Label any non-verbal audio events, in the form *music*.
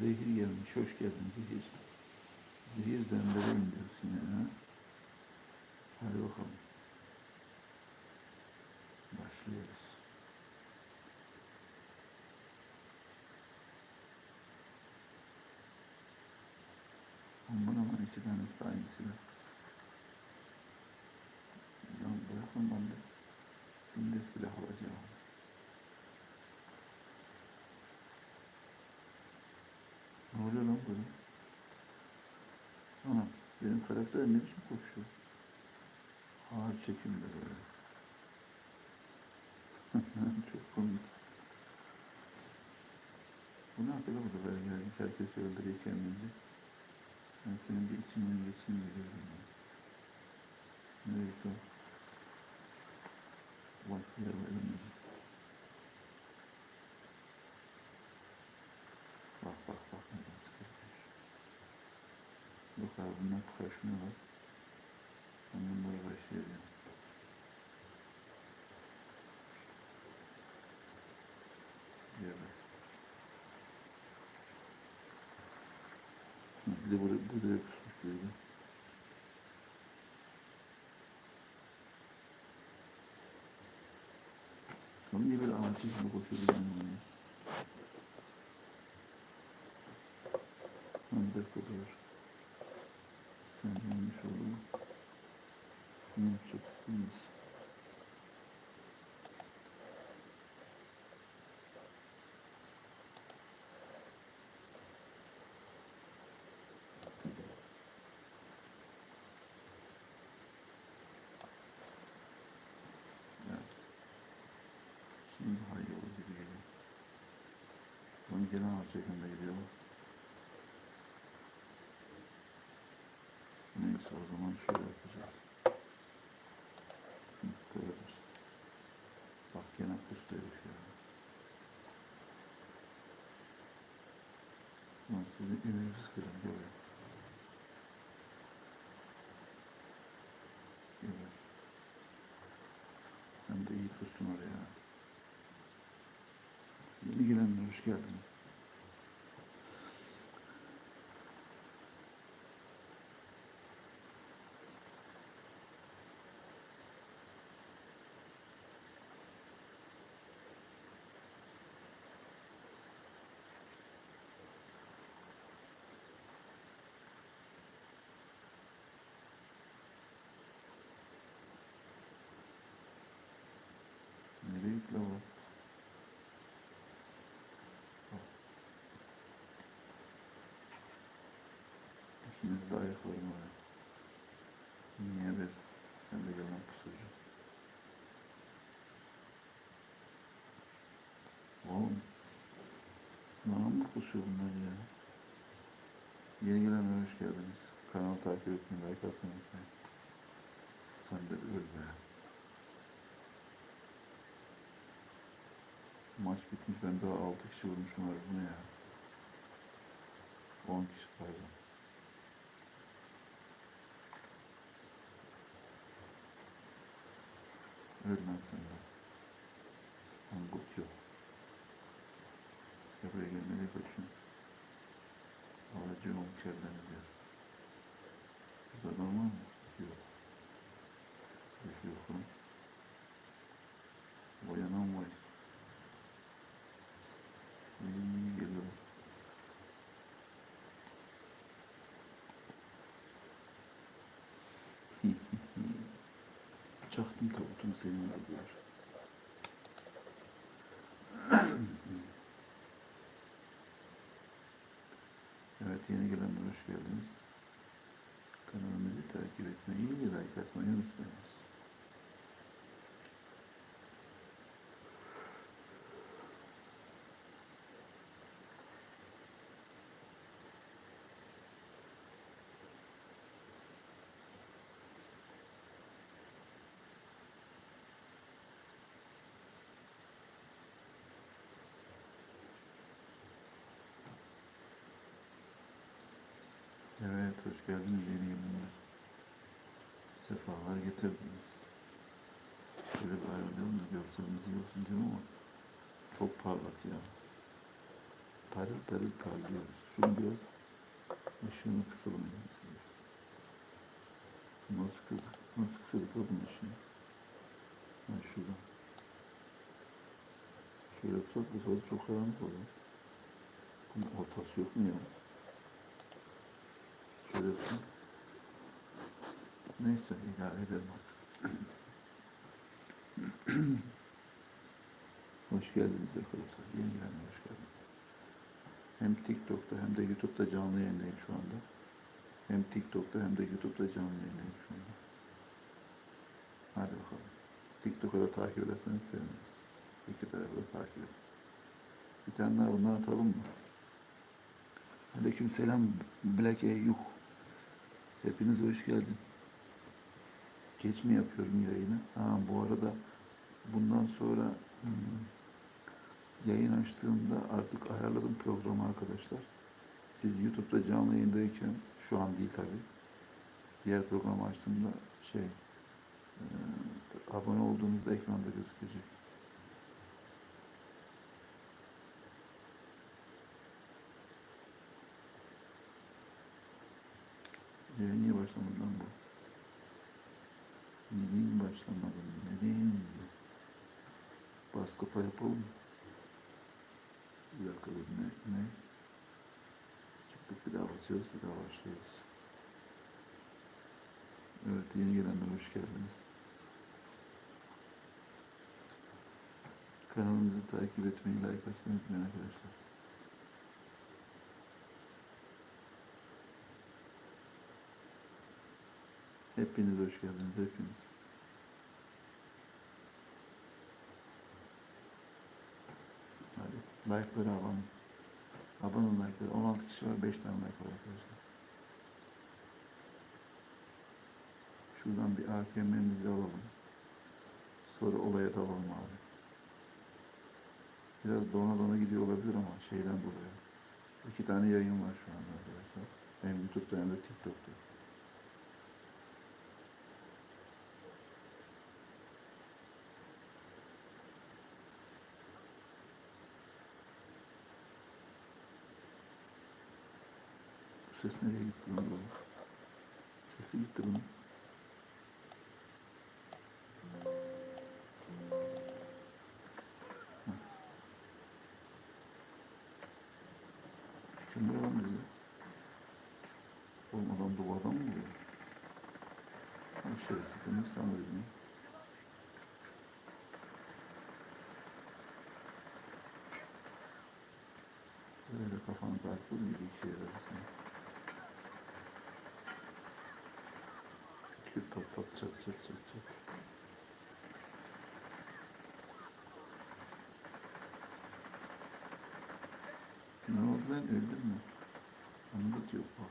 zehir gelmiş. Hoş geldin zehir. Zehir zembereyim diyorsun ya. ha? Hadi bakalım. Başlıyoruz. Aman aman iki tanesi de aynı silah. Ya bırakın ben de. Ben de silah alacağım. Ne oluyor lan böyle? Anam benim karakter ne biçim koşuyor? Ağır çekimde böyle. *laughs* Çok komik. Bu ne yapıyor burada böyle gelmiş herkesi öldürüyor kendince. Ben senin bir içinden geçeyim biliyorum ya. Nereye gitti o? Bak ya böyle Bak bak bak ne nasıl kırmış. Yok abi bunlar bak. Ben bunlara başlayacağım. Evet. Bir de buraya, buraya kusmuş böyle. Onun niye böyle ağaç içinde koşuyor bilmiyorum dakika dur. Oldu mu? Ne yapacaksınız? Evet. Şimdi iyi olur gibi geliyor. Bunu gene ağaç çekimde gidiyor. Zaman şöyle yapacağız. Böyle. Bak gene kustu herif ya. Lan sizin ümünüzü kırın. Böyle. Sen de iyi kustun oraya. Yeni gelenler hoş geldiniz. Nereye gitti lan o? İkiniz de ayaklarım var. Niye bir? Sen de yalan pusucu. Oğlum. Bana pusuyor bunlar ya? Yeni gelenler hoş geldiniz. Kanalı takip etmeyi, like atmayı unutmayın. Sen de öl be. Maç bitmiş. Ben daha 6 kişi vurmuşum abi. Bu ne ya? 10 kişi pardon. Öl lan sen de. Angut yok. Ya buraya gel nereye kaçıyorsun? Alacağım kelleni diyor. Burada adam var mı? Yok. Yok yok lan. Vay anam vay. İyi geliyor. *laughs* Çaktım tabutunu senin diyor. *clears throat* Evet yeni gelenler hoş geldiniz. Kanalımızı takip etmeyi, like atmayı unutmayınız. Evet, hoş geldiniz yeni gelenler. Sefalar getirdiniz. Şöyle bir ayarlayalım da görseliniz iyi olsun diyorum ama çok parlak ya. parıl parıl parlıyoruz. Şunu biraz ışığını kısalım. Nasıl kırdık? Nasıl la bunun ışığını? Ha şuradan. Şöyle yapsak bu çok karanlık olur. Bunun ortası yok mu ya? Yapsam. Neyse idare edelim artık. *clears throat* hoş geldiniz arkadaşlar. Yeni gelenler hoş geldiniz. Hem TikTok'ta hem de YouTube'da canlı yayındayım şu anda. Hem TikTok'ta hem de YouTube'da canlı yayındayım şu anda. Hadi bakalım. TikTok'u da takip ederseniz seviniriz. İki tarafı da takip edin. Bir tane daha bundan atalım mı? Aleyküm selam Black Eyyuh. Hepiniz hoş geldin. Geç mi yapıyorum yayını? Ha bu arada bundan sonra hmm, yayın açtığımda artık ayarladım programı arkadaşlar. Siz YouTube'da canlı yayındayken şu an değil tabi. Diğer programı açtığımda şey e, abone olduğunuzda ekranda gözükecek. Yayın niye başlamadı lan bu? Neden başlamadın? Neden? Baskı pay yapalım mı? Dur ne? ne? Çıktık bir daha basıyoruz bir daha başlıyoruz. Evet yeni gelenler hoş geldiniz. Kanalımızı takip etmeyi, like atmayı unutmayın arkadaşlar. Hepiniz hoş geldiniz, hepiniz. Hadi, like'ları abone. Abone like'ları. 16 kişi var, 5 tane like var arkadaşlar. Şuradan bir AKM'mizi alalım. Sonra olaya dalalım abi. Biraz dona dona gidiyor olabilir ama şeyden dolayı. İki tane yayın var şu anda arkadaşlar. Hem YouTube'da hem de TikTok'ta. Ses nereye gitti lan? Sesi gitti bunun. Bu lan bizi? Oğlum adam duvardan mı vuruyor? Bu şerefsiz nasıl anladım ya? Böyle kafanı darpul gibi işe yarar tut tut tut tut. Ne oldu ben öldüm mü? Anlat yok bak.